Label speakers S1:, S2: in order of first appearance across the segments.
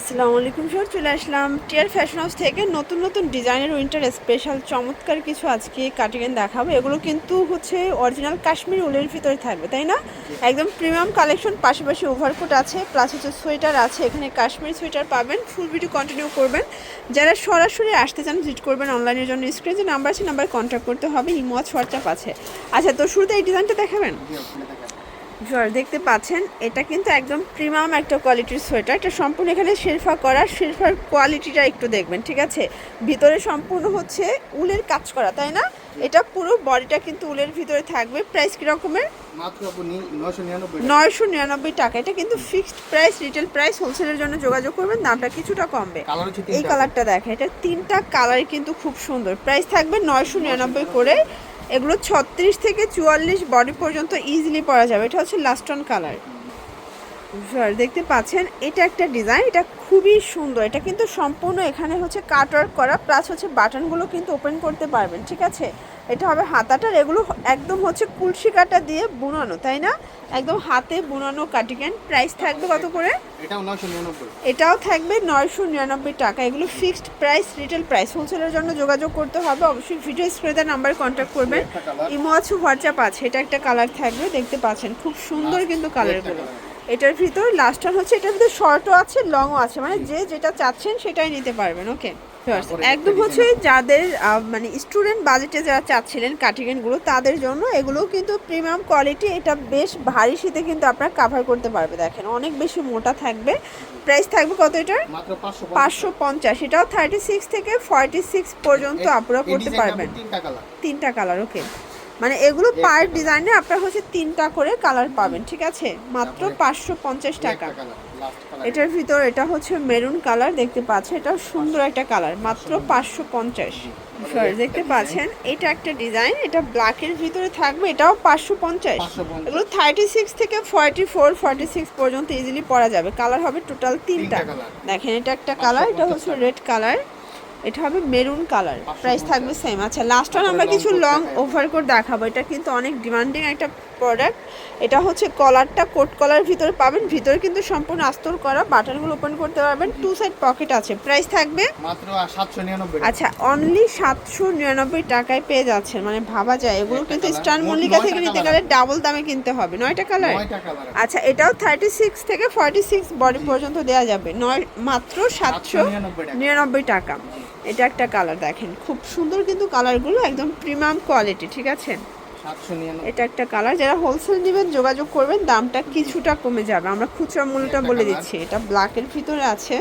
S1: আসসালামু আলাইকুম স্যার চলে আসলাম টিয়ার ফ্যাশন হাউস থেকে নতুন নতুন ডিজাইনের উইন্টার স্পেশাল চমৎকার কিছু আজকে কাটিং দেখাবো। এগুলো কিন্তু হচ্ছে অরিজিনাল কাশ্মীর উলের ভিতরে থাকবে, তাই না? একদম প্রিমিয়াম কালেকশন পাশাপাশি ওভারকোট আছে প্লাস হচ্ছে সোয়েটার আছে, এখানে কাশ্মীর সোয়েটার পাবেন ফুল ভিডিও কন্টিনিউ করবেন। যারা সরাসরি আসতে চান ভিজিট করবেন অনলাইনের জন্য স্ক্রিনে যে নাম্বার আছে নাম্বার কন্ট্যাক্ট করতে হবে, ইমো হোয়াটসঅ্যাপ আছে। আচ্ছা তো শুরুতে এই ডিজাইনটা দেখাবেন? জর দেখতে পাচ্ছেন এটা কিন্তু একদম প্রিমিয়াম একটা কোয়ালিটির সোয়েটার। এটা সম্পূর্ণ এখানে শেরফা করা শেরফার কোয়ালিটিটা একটু দেখবেন ঠিক আছে? ভিতরে সম্পূর্ণ হচ্ছে উলের কাজ করা তাই না? এটা পুরো বডিটা কিন্তু উলের ভিতরে থাকবে। প্রাইস কীরকমের
S2: নয়শো নিরানব্বই
S1: টাকা। এটা কিন্তু ফিক্সড প্রাইস রিটেল প্রাইস হোলসেলের জন্য যোগাযোগ করবেন দামটা কিছুটা কমবে। এই কালারটা দেখেন এটা তিনটা কালার কিন্তু খুব সুন্দর। প্রাইস থাকবে নয়শো নিরানব্বই করে। এগুলো ছত্রিশ থেকে চুয়াল্লিশ বডি পর্যন্ত ইজিলি পরা যাবে। এটা হচ্ছে লাস্টন কালার দেখতে পাচ্ছেন এটা একটা ডিজাইন এটা খুবই সুন্দর। এটা কিন্তু সম্পূর্ণ এখানে হচ্ছে কাট ওয়ার্ক করা প্লাস হচ্ছে বাটনগুলো কিন্তু ওপেন করতে পারবেন ঠিক আছে? এটা হবে হাতাটার এগুলো একদম হচ্ছে কুলসি কাটা দিয়ে বুনানো তাই না? একদম হাতে বুনানো কাটিকেন প্রাইস থাকবে কত করে?
S2: এটাও
S1: থাকবে নয়শো নিরানব্বই টাকা। এগুলো ফিক্সড প্রাইস রিটেল প্রাইস হোলসেলের জন্য যোগাযোগ করতে হবে অবশ্যই ভিডিও স্ক্রিনে নাম্বার কন্ট্যাক্ট করবেন। ইমো আছে হোয়াটসঅ্যাপ আছে এটা একটা কালার থাকবে দেখতে পাচ্ছেন। খুব সুন্দর কিন্তু কালারগুলো। এটার ভিতর লাস্ট টান হচ্ছে এটার ভিতর শর্টও আছে লংও আছে। মানে যে যেটা চাচ্ছেন সেটাই নিতে পারবেন ওকে একদম হচ্ছে যাদের মানে স্টুডেন্ট বাজেটে যারা চাচ্ছিলেন কাটিংগুলো তাদের জন্য এগুলো কিন্তু প্রিমিয়াম কোয়ালিটি এটা বেশ ভারী শীতে কিন্তু আপনারা কাভার করতে পারবে। দেখেন অনেক বেশি মোটা থাকবে। প্রাইস থাকবে কত এটার?
S2: পাঁচশো
S1: পঞ্চাশ। এটাও থার্টি সিক্স থেকে ফর্টি সিক্স পর্যন্ত আপনারা করতে পারবেন।
S2: তিনটা কালার
S1: ওকে মানে এগুলো পার ডিজাইনে আপনার হচ্ছে তিনটা করে কালার পাবেন ঠিক আছে? মাত্র পাঁচশো পঞ্চাশ টাকা। এটার ভিতর এটা হচ্ছে মেরুন কালার দেখতে পাচ্ছেন এটা সুন্দর একটা কালার মাত্র পাঁচশো। পঞ্চাশ। দেখতে পাচ্ছেন এটা একটা ডিজাইন এটা ব্ল্যাকের ভিতরে থাকবে এটাও পাঁচশো পঞ্চাশ। এগুলো থার্টি সিক্স থেকে ফর্টি ফোর ফর্টি সিক্স পর্যন্ত ইজিলি পরা যাবে। কালার হবে টোটাল তিনটা। দেখেন এটা একটা কালার এটা হচ্ছে রেড কালার এটা হবে মেরুন কালার। প্রাইস থাকবে সেম আচ্ছা লাস্ট ওয়ান আমরা কিছু লং
S2: দেখাই।
S1: ওভারকোট দেখাবো। এটা কিন্তু অনেক ডিমান্ডিং একটা প্রোডাক্ট এটা হচ্ছে কলারটা কোট কলার ভিতরে পাবেন। ভিতরে কিন্তু সম্পূর্ণ আস্তর করা। বাটনগুলো ওপেন করতে পারবেন। টু সাইড পকেট আছে। প্রাইস থাকবে?
S2: মাত্র সাতশো নিরানব্বই
S1: আচ্ছা অনলি সাতশো নিরানব্বই টাকায় পেয়ে যাচ্ছেন। মানে ভাবা যায়। এগুলো কিন্তু স্টার মল্লিকা থেকে নিতে গেলে ডাবল দামে কিনতে হবে। নয়টা কালার আচ্ছা এটাও থার্টি সিক্স থেকে ফর্টি সিক্স বডি পর্যন্ত দেওয়া যাবে। নয় মাত্র সাতশো
S2: নিরানব্বই টাকা।
S1: নিরানব্বই টাকা। এটা একটা কালার দেখেন। খুব সুন্দর কিন্তু কালারগুলো একদম প্রিমিয়াম কোয়ালিটি ঠিক আছে? এটা একটা কালার যারা হোলসেল নেবেন যোগাযোগ করবেন দামটা কিছুটা কমে যাবে। আমরা খুচরা মূল্যটা বলে দিচ্ছি এটা ব্ল্যাকের ভিতরে আছে।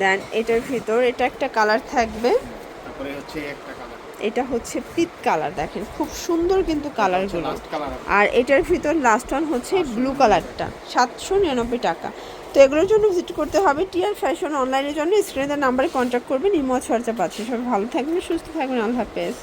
S1: দেন এটার ভিতর এটা একটা কালার থাকবে। এটা হচ্ছে পিত কালার দেখেন। খুব সুন্দর কিন্তু কালারগুলো
S2: কালার
S1: আর এটার ভিতর লাস্ট ওয়ান হচ্ছে ব্লু কালারটা সাতশো নিরানব্বই টাকা। তো এগুলোর জন্য ভিজিট করতে হবে। টিয়ার ফ্যাশন অনলাইনের জন্য স্ক্রিনে নাম্বারে কন্ট্যাক্ট করবেন। ইমো ছর্চা আছে। সবাই ভালো থাকবেন, সুস্থ থাকবেন। আল্লাহ হাফেজ।